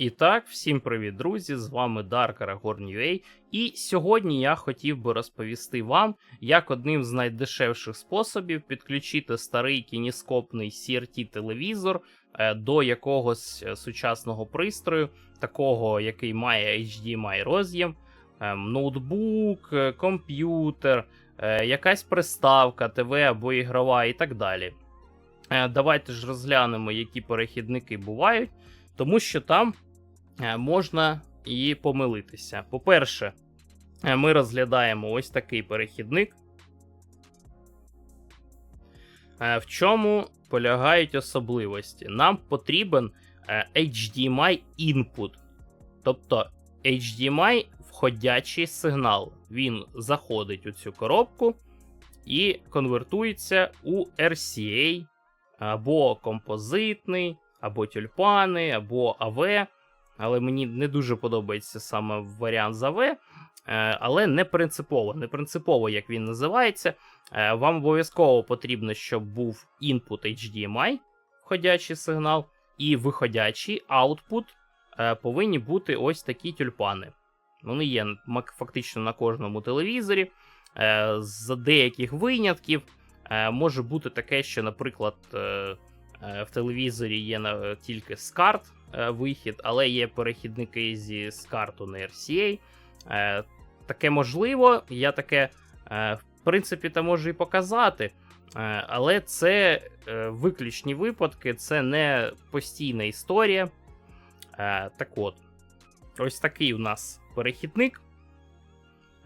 І так, всім привіт, друзі! З вами Aragorn UA. І сьогодні я хотів би розповісти вам, як одним з найдешевших способів підключити старий кініскопний CRT-телевізор е, до якогось е, сучасного пристрою, такого, який має HDMI роз'єм, е, ноутбук, комп'ютер, якась приставка, ТВ або ігрова і так далі. Давайте ж розглянемо, які перехідники бувають, тому що там можна і помилитися. По-перше, е, ми розглядаємо ось такий перехідник. Е, В чому полягають особливості? Нам потрібен е, HDMI input. Тобто HDMI входячий сигнал. Він заходить у цю коробку і конвертується у RCA або композитний, або тюльпани, або AV. Але мені не дуже подобається саме варіант з AV. Е, Але не принципово, не принципово, як він називається. Е, Вам обов'язково потрібно, щоб був input HDMI, входячий сигнал, і виходячий output е, повинні бути ось такі тюльпани. Вони є фактично на кожному телевізорі. За деяких винятків може бути таке, що, наприклад, в телевізорі є тільки SCART вихід, але є перехідники зі SCART на RCA. Е, Таке можливо, я таке, е, в принципі, та можу і показати. Е, Але це е, виключні випадки, це не постійна історія. Е, Так от, ось такий у нас перехідник.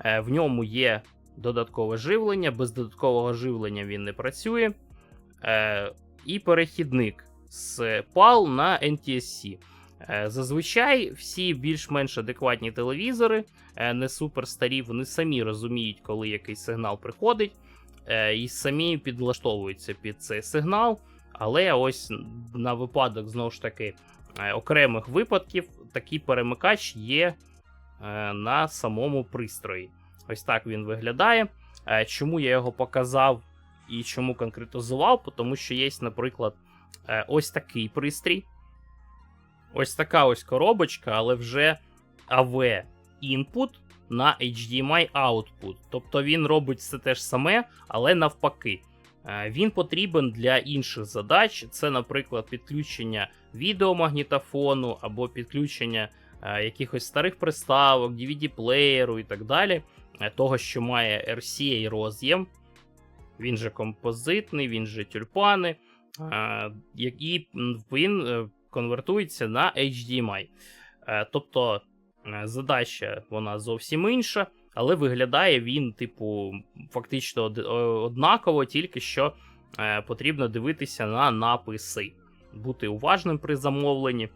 Е, В ньому є додаткове живлення, без додаткового живлення він не працює. Е, І перехідник з PAL на NTSC. Е, Зазвичай всі більш-менш адекватні телевізори, е, не супер старі, вони самі розуміють, коли якийсь сигнал приходить, е, і самі підлаштовуються під цей сигнал. Але ось на випадок, знову ж таки, окремих випадків такий перемикач є на самому пристрої. Ось так він виглядає. Чому я його показав і чому конкретизував? Тому що є, наприклад, ось такий пристрій. Ось така ось коробочка, але вже AV input на HDMI output. Тобто він робить все те ж саме, але навпаки. Е, Він потрібен для інших задач. Це, наприклад, підключення відеомагнітофону або підключення е, якихось старих приставок, DVD-плеєру і так далі. Е, Того, що має RCA роз'єм. Він же композитний, він же тюльпани. І він е, конвертується на HDMI. Е, Тобто е, задача вона зовсім інша, але виглядає він, типу, фактично однаково, тільки що потрібно дивитися на написи, бути уважним при замовленні.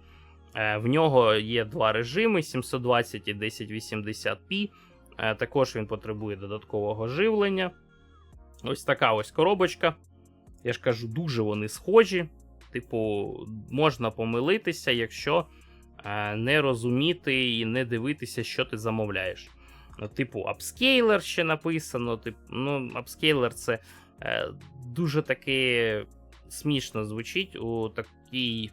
В нього є два режими: 720 і 1080p. Е, Також він потребує додаткового живлення. Ось така ось коробочка. Я ж кажу, дуже вони схожі. Типу, можна помилитися, якщо е, не розуміти і не дивитися, що ти замовляєш. Ну, типу, апскейлер ще написано. Тип, ну, апскейлер це е, дуже таки смішно звучить у такій,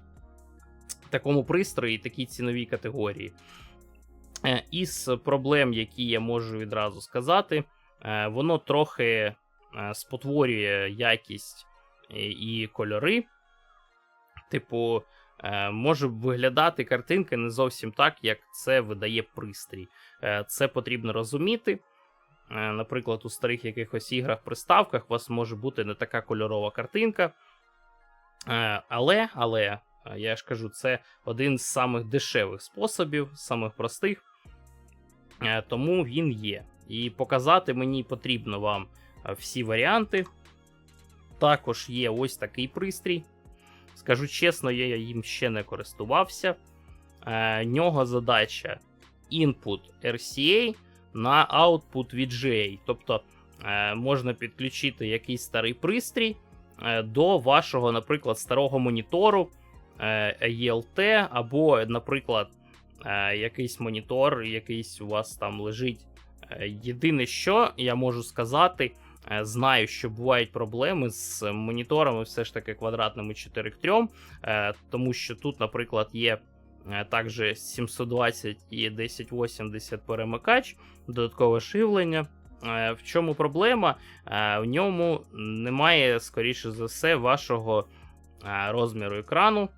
такому пристрої, такій ціновій категорії. Е, із проблем, які я можу відразу сказати, е, воно трохи е, спотворює якість і, і кольори. Типу, е, може виглядати картинка не зовсім так, як це видає пристрій. Е, Це потрібно розуміти. Е, Наприклад, у старих якихось іграх, приставках у вас може бути не така кольорова картинка. Е, Але, але, е, я ж кажу, це один з самих дешевих способів, самих простих. Е, Тому він є. І показати мені потрібно вам е, всі варіанти. Також є ось такий пристрій. Скажу чесно, я їм ще не користувався. Е, нього задача input RCA на output VGA. Тобто е, можна підключити якийсь старий пристрій е, до вашого, наприклад, старого монітору е, ELT, або, наприклад, е, якийсь монітор, якийсь у вас там лежить. Е, Єдине, що я можу сказати, знаю, що бувають проблеми з моніторами, все ж таки квадратними 4 к 3, е, тому що тут, наприклад, є е, також 720 і 1080 перемикач, додаткове шивлення. Е, В чому проблема? Е, В ньому немає, скоріше за все, вашого е, розміру екрану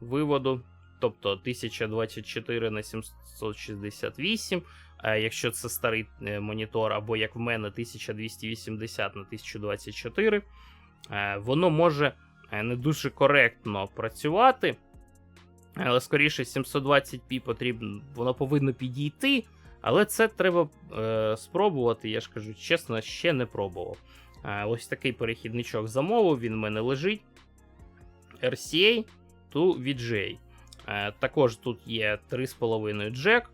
виводу, тобто 1024 на 768. Якщо це старий е, монітор, або як в мене 1280 на 1024, е, воно може е, не дуже коректно працювати. Але скоріше 720p потрібно, воно повинно підійти. Але це треба е, спробувати. Я ж кажу, чесно, ще не пробував. Е, ось такий перехідничок замовив, він в мене лежить. RCA to VGA. Е, також тут є 3,5 джек,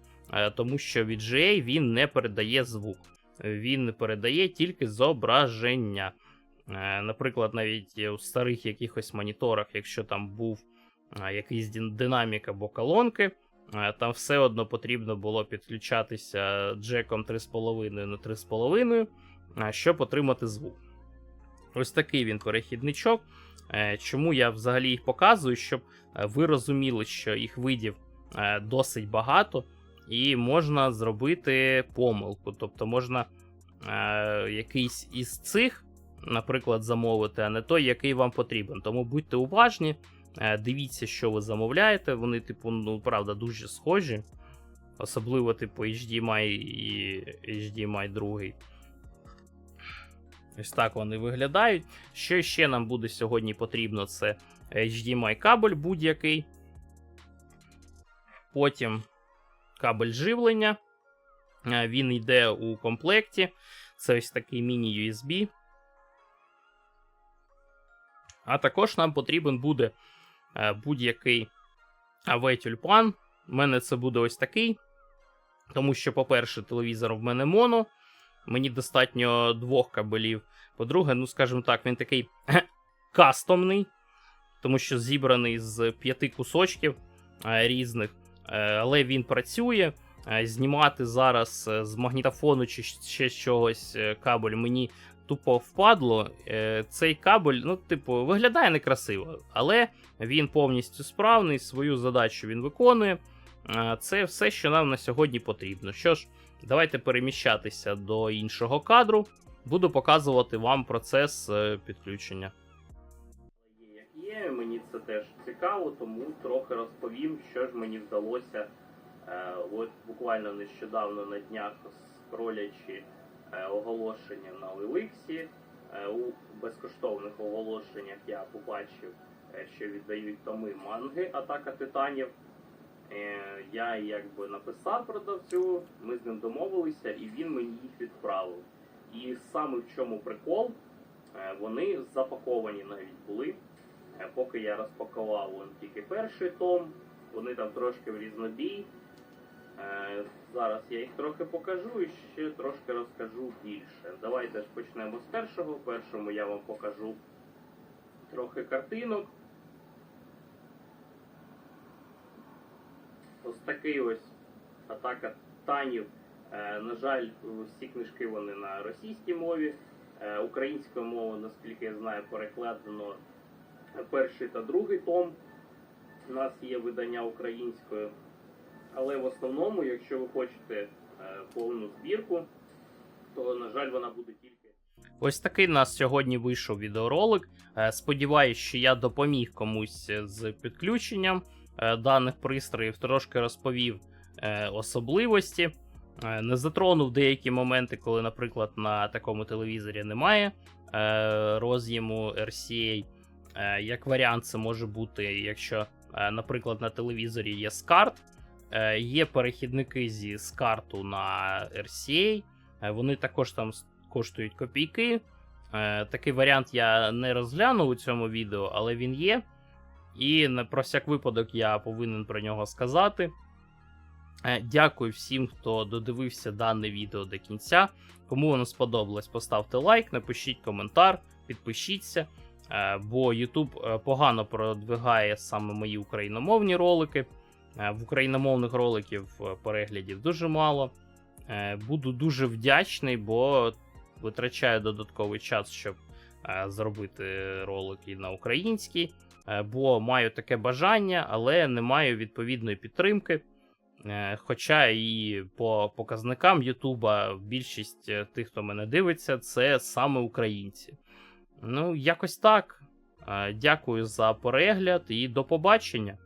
тому що VGA він не передає звук. Він передає тільки зображення. Е, наприклад, навіть у старих якихось моніторах, якщо там був е, якийсь динамік або колонки, е, там все одно потрібно було підключатися джеком 3,5 на 3,5, е, щоб отримати звук. Ось такий він перехідничок. Е, Чому я взагалі їх показую, щоб е, ви розуміли, що їх видів е, досить багато, і можна зробити помилку. Тобто можна е, якийсь із цих, наприклад, замовити, а не той, який вам потрібен. Тому будьте уважні, е, дивіться, що ви замовляєте. Вони, типу, ну, правда, дуже схожі. Особливо, типу, HDMI і HDMI 2. Ось так вони виглядають. Що ще нам буде сьогодні потрібно, це HDMI кабель будь-який. Потім кабель живлення. Е, Він йде у комплекті. Це ось такий міні-USB. А також нам потрібен буде е, будь-який AV-тюльпан. У мене це буде ось такий. Тому що, по-перше, телевізор в мене моно. Мені достатньо двох кабелів. По-друге, ну скажімо так, він такий кастомний, тому що зібраний з п'яти кусочків е, різних, але він працює. Е, Знімати зараз е, з магнітофону чи ще з чогось е, кабель мені тупо впадло. Е, Цей кабель, ну, типу, виглядає некрасиво, але він повністю справний, свою задачу він виконує. Е, Це все, що нам на сьогодні потрібно. Що ж, давайте переміщатися до іншого кадру. Буду показувати вам процес е, підключення. Як мені це теж цікаво, тому трохи розповім, що ж мені вдалося. Е, От буквально нещодавно на днях скролячи е, оголошення на е, у безкоштовних оголошеннях я побачив, е, що віддають томи манги Атака Титанів. Е, Я якби написав продавцю, ми з ним домовилися, і він мені їх відправив. І саме в чому прикол, е, вони запаковані навіть були. Поки я розпакував вон тільки перший том, вони там трошки в різнобій. Е, Зараз я їх трохи покажу і ще трошки розкажу більше. Давайте ж почнемо з першого. Першому я вам покажу трохи картинок. Ось такий ось атака танів. Е, На жаль, всі книжки вони на російській мові. Е, Українською мовою, наскільки я знаю, перекладено перший та другий том. У нас є видання українською. Але в основному, якщо ви хочете е, повну збірку, то, на жаль, вона буде тільки. Ось такий нас сьогодні вийшов відеоролик. Е, Сподіваюсь, що я допоміг комусь з підключенням е, даних пристроїв, трошки розповів е, особливості. Е, Не затронув деякі моменти, коли, наприклад, на такому телевізорі немає е, роз'єму RCA. Е, Як варіант, це може бути, якщо, е, наприклад, на телевізорі є SCART, е, є перехідники зі SCART на RCA, вони також там коштують копійки. Такий варіант я не розглянув у цьому відео, але він є. І про всяк випадок я повинен про нього сказати. Дякую всім, хто додивився дане відео до кінця. Кому воно сподобалось, поставте лайк, напишіть коментар, підпишіться. Е, Бо YouTube е, погано продвигає саме мої україномовні ролики. Е, В україномовних роликів переглядів дуже мало. Буду дуже вдячний, бо витрачаю додатковий час, щоб зробити ролики на українській. бо маю таке бажання, але не маю відповідної підтримки. Хоча і по показникам Ютуба більшість тих, хто мене дивиться, це саме українці. Ну, якось так. Е, Дякую за перегляд і до побачення.